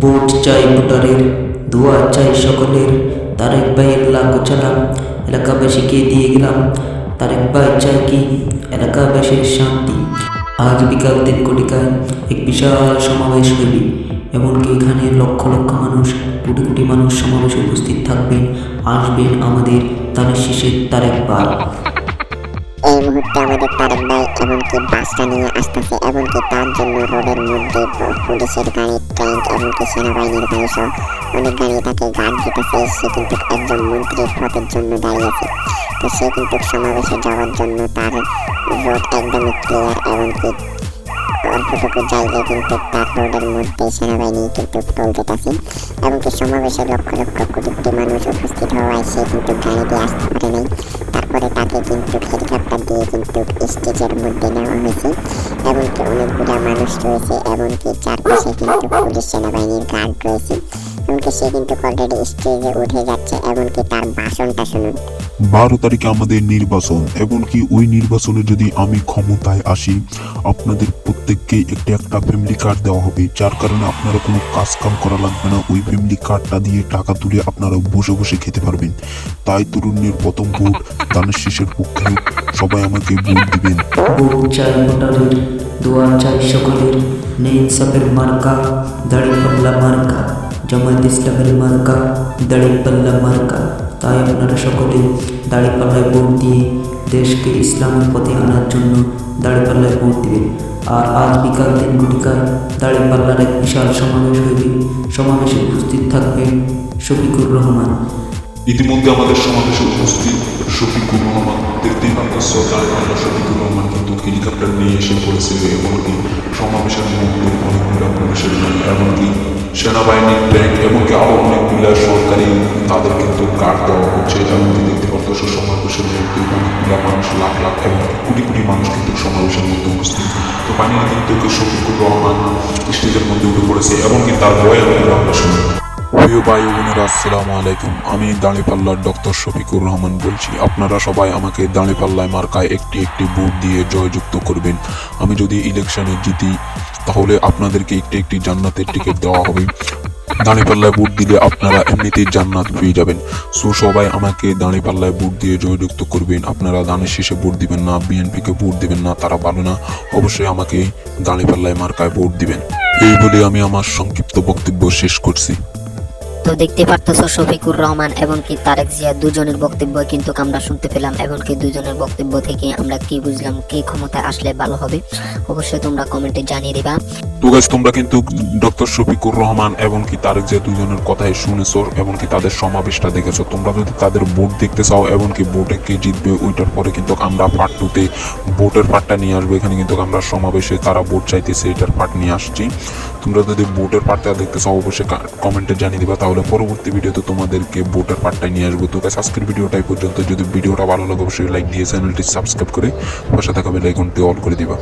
Vote চাই ভোটারের, দোয়া চাই সকলের। তারেক ভাইয়ের লাখো চালাম এলাকাবাসীকে দিয়ে গেলাম। তারেক ভাই চাই কি? এলাকাবাসীর শান্তি। আজ বিকাল তিন কোটিকায় এক বিশাল সমাবেশ হইবে। এমনকি এখানে লক্ষ লক্ষ মানুষ, কোটি কোটি মানুষ সমাবেশে উপস্থিত থাকবেন, আসবেন আমাদের তারেক শীষের তারেক ভাই। এই মুহূর্তে আমাদের তারেক ভাই এমনকি বাসটা নিয়ে আসতেছে, এমনকি তার জন্য রোডের মধ্যে পুলিশের গাড়ি, ট্যাঙ্ক, এমনকি সেনাবাহিনীর গাড়ি সহ অনেক গাড়ি তাকে গার্ড দিতেছে। সে কিন্তু একজন মন্ত্রীর পথের জন্য দাঁড়িয়ে আছে। তো সে কিন্তু সমাবেশে যাওয়ার জন্য তার রোড একদমই ক্লিয়ার এমনকি অল্পটুকু জায়গায় কিন্তু তার রোডের মধ্যে সেনাবাহিনী কিন্তু টোল দিতেছে। এমনকি সমাবেশে লক্ষ লক্ষ কোটি কোটি মানুষ উপস্থিত হওয়ায় সে কিন্তু গাড়ি দিয়ে আসতে পারে নাই। তারপরে তাকে কিন্তু হেলিকপ্টার দিয়ে কিন্তু স্টেজের মধ্যে নেওয়া হয়েছে। এমনকি অনেকগুলো মানুষ রয়েছে, এমনকি চারপাশে কিন্তু পুলিশ সেনাবাহিনীর গার্ড রয়েছে। এমনকি সে কিন্তু অলরেডি স্টেজে উঠে যাচ্ছে এমনকি তার ভাষণটা শুনুন। বারো তারিখে আমাদের নির্বাচন এমনকি ওই নির্বাচনে যদি আমি ক্ষমতায় আসি আপনাদের প্রত্যেককে একটি একটা ফ্যামিলি কার্ড দেওয়া হবে যার কারণে আপনারা কোনো কাজ কাম করা লাগবে না। ওই ফ্যামিলি কার্ডটা দিয়ে টাকা তুলে আপনারা বসে বসে খেতে পারবেন। তাই তরুণের প্রথম ভোট দানের শেষের পক্ষে সবাই আমাকে ভোট দিবেন। দোয়া চাই সকলের নেই মার্কা। জামায়াত ইসলামের মার্কা দাড়িপাল্লা মার্কা তাই আপনারা সকলে দাড়িপাল্লায় ভোট দিয়ে দেশকে ইসলামের পথে আনার জন্য দাড়িপাল্লায় ভোট দেবেন আর আজ বিকাল তিন ঘটিকায় দাড়িপাল্লার এক বিশাল সমাবেশ হইবে সমাবেশে উপস্থিত থাকবে শফিকুর রহমান ইতিমধ্যে আমাদের সমাবেশে উপস্থিত শফিকুর রহমান দেখতেই পাচ্ছ তার শফিকুর রহমান কিন্তু হেলিকপ্টার নিয়ে এসে পড়েছে এমনকি সমাবেশের মধ্যে অনেকগুলো পুলিশের এমনকি সেনাবাহিনীর ট্যাঙ্ক এমনকি আরও অনেকগুলো সরকারি তাদের কিন্তু কার্ড দেওয়া হচ্ছে, এমনকি দেখতে পাচ্ছ সমাবেশের মধ্যে অনেকগুলো মানুষ, লাখ লাখ এমনকি কোটি কোটি মানুষ কিন্তু সমাবেশের মধ্যে উপস্থিত। তো ফাইনালি কিন্তু শফিকুর রহমান স্টেজের মধ্যে উঠে পড়েছে, এমনকি তার বয়ান আমরা শুনি প্রিয় ভাই বোনেরা, আসসালামু আলাইকুম। আমি দাঁড়িপাল্লার ডক্টর শফিকুর রহমান বলছি। আপনারা সবাই আমাকে দাঁড়িপাল্লায় মার্কায় একটি একটি ভোট দিয়ে জয়যুক্ত করবেন। আমি যদি ইলেকশনে জিতি, তাহলে আপনাদেরকে একটি একটি জান্নাতের টিকিট দেওয়া হবে। দাঁড়িপাল্লায় ভোট দিলে আপনারা এমনিতেই জান্নাত পেয়ে যাবেন। সো সবাই আমাকে দাঁড়িপাল্লায় ভোট দিয়ে জয়যুক্ত করবেন। আপনারা দানের শেষে ভোট দিবেন না, বিএনপিকে ভোট দিবেন না, তারা ভালো না। অবশ্যই আমাকে দাঁড়িপাল্লায় মার্কায় ভোট দিবেন। এই বলে আমি আমার সংক্ষিপ্ত বক্তব্য শেষ করছি। তো দেখতে পারতেছ শফিকুর রহমান এবং কি তারেক জিয়া দুজনের বক্তব্য কিন্তু আমরা শুনতে পেলাম এবং কি দুজনের বক্তব্য থেকে আমরা কি বুঝলাম, কে ক্ষমতায় আসলে ভালো হবে, অবশ্যই তোমরা কমেন্টে জানিয়ে দিবা। তো গাছ তোমরা কিন্তু ডক্টর শফিকুর রহমান এবং কি তারেক যে দুজনের কথাই শুনেছো এবং কি তাদের সমাবেশটা দেখেছ। তোমরা যদি তাদের ভোট দেখতে চাও এবং কি ভোটে কে জিতবে, ওইটার পরে কিন্তু আমরা পার্ট টুতে ভোটের পার্টটা নিয়ে আসব। এখানে কিন্তু আমরা সমাবেশে তারা ভোট চাইতেছে, এটার পার্ট নিয়ে আসছি। তোমরা যদি বোটের পার্টটা দেখতে চাও, অবশ্যই কমেন্টে জানিয়ে দিবা। তাহলে পরবর্তী ভিডিওতে তোমাদেরকে বোটের পার্টটা নিয়ে আসব। তো গাছ আজকের ভিডিওটাই পর্যন্ত। যদি ভিডিওটা ভালো লাগে, অবশ্যই লাইক দিয়ে চ্যানেলটি সাবস্ক্রাইব করে পাশে থাকা বেল আইকনটি অল করে দিবা।